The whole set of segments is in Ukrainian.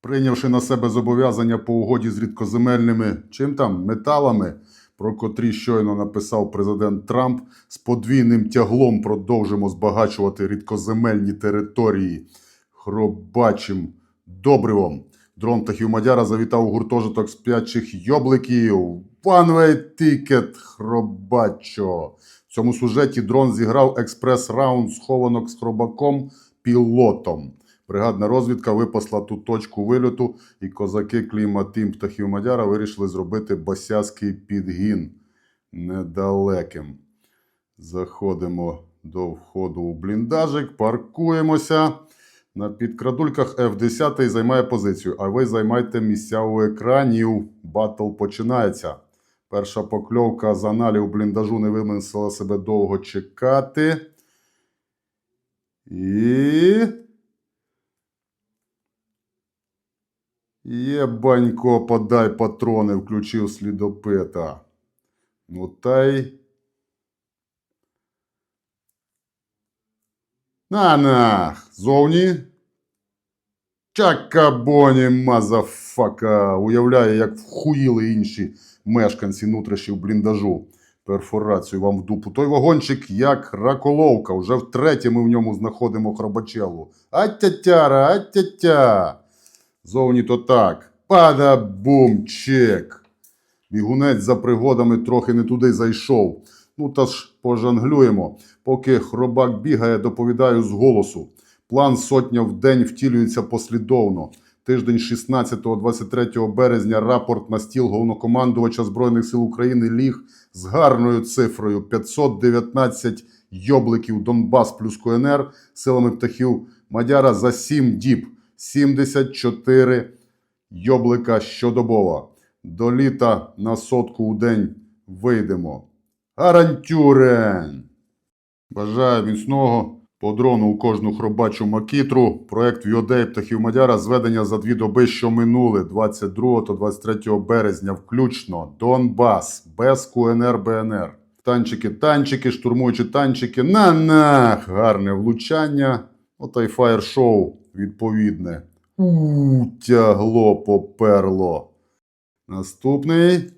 прийнявши на себе зобов'язання по угоді з рідкоземельними чим там металами, про котрі щойно написав президент Трамп, з подвійним тяглом продовжимо збагачувати рідкоземельні території хробачим добривом. Дрон птахів Мадяра завітав у гуртожиток сп'ячих йобликів. One ticket, хробачо. В цьому сюжеті дрон зіграв експрес-раунд схованок з хробаком пілотом. Бригадна розвідка випасла ту точку вильоту, і козаки Кліма Тім птахів Мадяра вирішили зробити босяцький підгін недалеким. Заходимо до входу у бліндажик, паркуємося. На підкрадульках F10 займає позицію, а ви займайте місця у екранів. Батл починається. Перша покльовка з аналів бліндажу не вимусила себе довго чекати. І. Єбанько, подай патрони, включив слідопита. Ну та й. На нах, зовні. Чакабоні, мазафака. Уявляю, як вхуїли інші мешканці внутрішніх бліндажу. Перфорацію вам в дупу. Той вагончик як раколовка. Уже втретє ми в ньому знаходимо хробачелу. Аттятяра, аттятя. Зовні то так. Пада бумчик. Бігунець за пригодами трохи не туди зайшов. Ну та ж пожанглюємо. Поки хробак бігає, доповідаю з голосу. План сотня в день втілюється послідовно. Тиждень 16-23 березня рапорт на стіл головнокомандувача Збройних сил України ліг з гарною цифрою 519 йобликів Донбас плюс КНР силами птахів Мадяра за 7 діб. 74 йоблика щодобово. До літа на сотку у день вийдемо. Гарантюрен! Бажаю міцного по дрону у кожну хробачу макітру. Проект Віодей птахів Мадяра зведення за дві доби, що минули 22 та 23 березня, включно Донбас без КНР БНР. Танчики, танчики, штурмуючі танчики. На нах! Гарне влучання. Ота й фаєр-шоу відповідне. У, тягло, поперло. Наступний.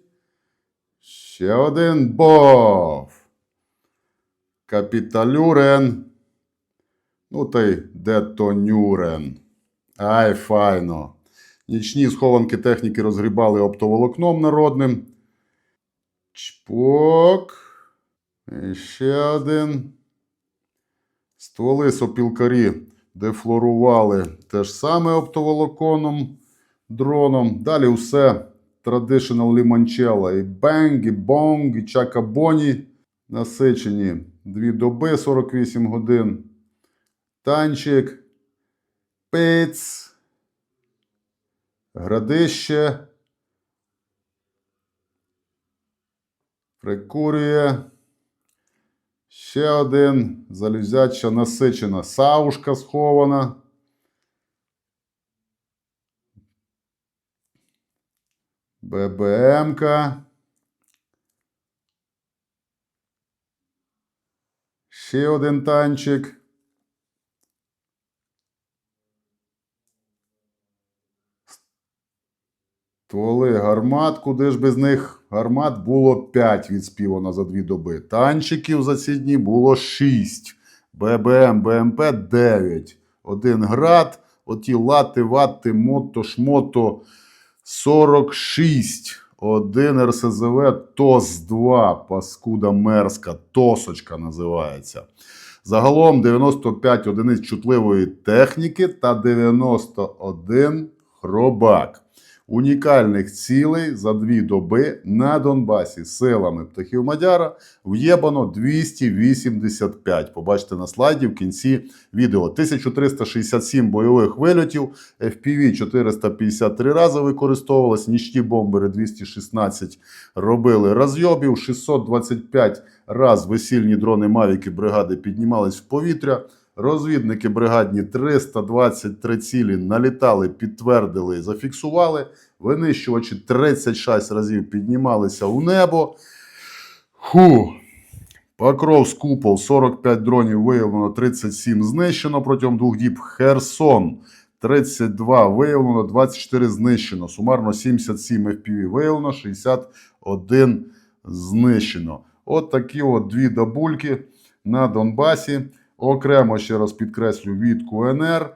Ще один бов. Капіталюрен. Ну та й детонюрен. Ай, файно. Нічні схованки техніки розгрібали оптоволокном народним. Чпок. І ще один. Стволи сопілкарі дефлорували те ж саме оптоволоконом, дроном. Далі все traditional ліманчела. І бенг, і бонг, і чакабоні насичені. Дві доби 48 годин. Танчик, пиць, градище, прикурює. Ще один залізяча насичена саушка схована. ББМка. Ще один танчик. Стволи гармат, куди ж без них гармат було 5 відспівано за дві доби. Танчиків за ці дні було 6. ББМ, БМП 9. Один град, оті лати, вати, мото, шмото 46. Один РСЗВ ТОС-2, паскуда мерзка, тосочка називається. Загалом 95 одиниць чутливої техніки та 91 хробак. Унікальних цілей за дві доби на Донбасі силами птахів Мадяра в'єбано 285. Побачите на слайді в кінці відео. 1367 бойових вильотів, FPV 453 рази використовувалось, нічні бомбери 216 робили розйобів, 625 раз весільні дрони Мавіки бригади піднімались в повітря. Розвідники бригадні 323 цілі налітали, підтвердили зафіксували. Винищувачі 36 разів піднімалися у небо. Ху. Покров купол 45 дронів виявлено, 37 знищено протягом двох діб. Херсон 32 виявлено, 24 знищено. Сумарно 77 FPV виявлено, 61 знищено. От такі от дві дабульки на Донбасі. Окремо ще раз підкреслю від КНР.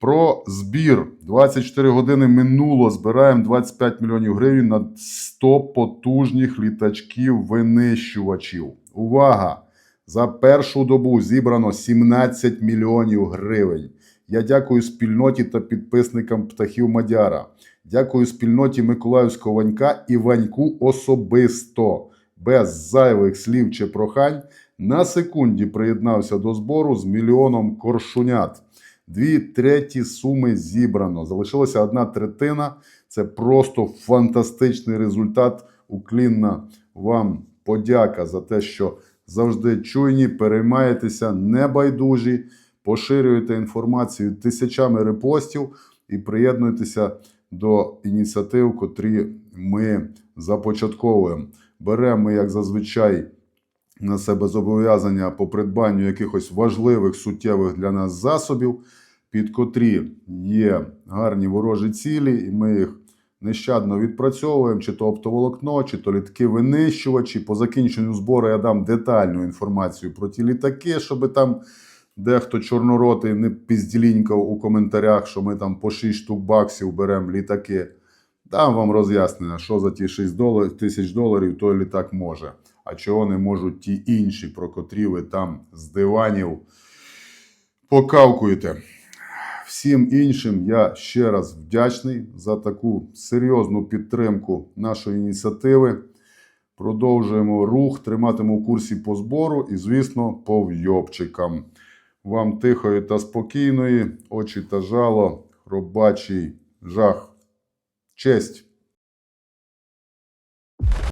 Про збір 24 години минуло. Збираємо 25 мільйонів гривень на 100 потужних літачків винищувачів. Увага! За першу добу зібрано 17 мільйонів гривень. Я дякую спільноті та підписникам птахів Мадяра. Дякую спільноті Миколаївського Ванька і Ваньку особисто. Без зайвих слів чи прохань на секунді приєднався до збору з мільйоном коршунят. Дві треті суми зібрано. Залишилася одна третина. Це просто фантастичний результат. Уклінна вам подяка за те, що завжди чуйні, переймаєтеся, небайдужі, поширюєте інформацію тисячами репостів і приєднуєтеся до ініціатив, котрі ми започатковуємо. Беремо, як зазвичай, на себе зобов'язання по придбанню якихось важливих суттєвих для нас засобів, під котрі є гарні ворожі цілі, і ми їх нещадно відпрацьовуємо, чи то оптоволокно, чи то літки винищувачі. По закінченню збору я дам детальну інформацію про ті літаки, щоб там дехто чорноротий не пізділінькав у коментарях, що ми там по 6 штук баксів беремо літаки. Дам вам роз'яснення, що за ті 6 тисяч доларів той літак може. А чого не можуть ті інші, про котрі ви там з диванів покавкуєте. Всім іншим я ще раз вдячний за таку серйозну підтримку нашої ініціативи. Продовжуємо рух, триматиму в курсі по збору і, звісно, по вйобчикам. Вам тихої та спокійної, очі та жало, робачий жах. Честь!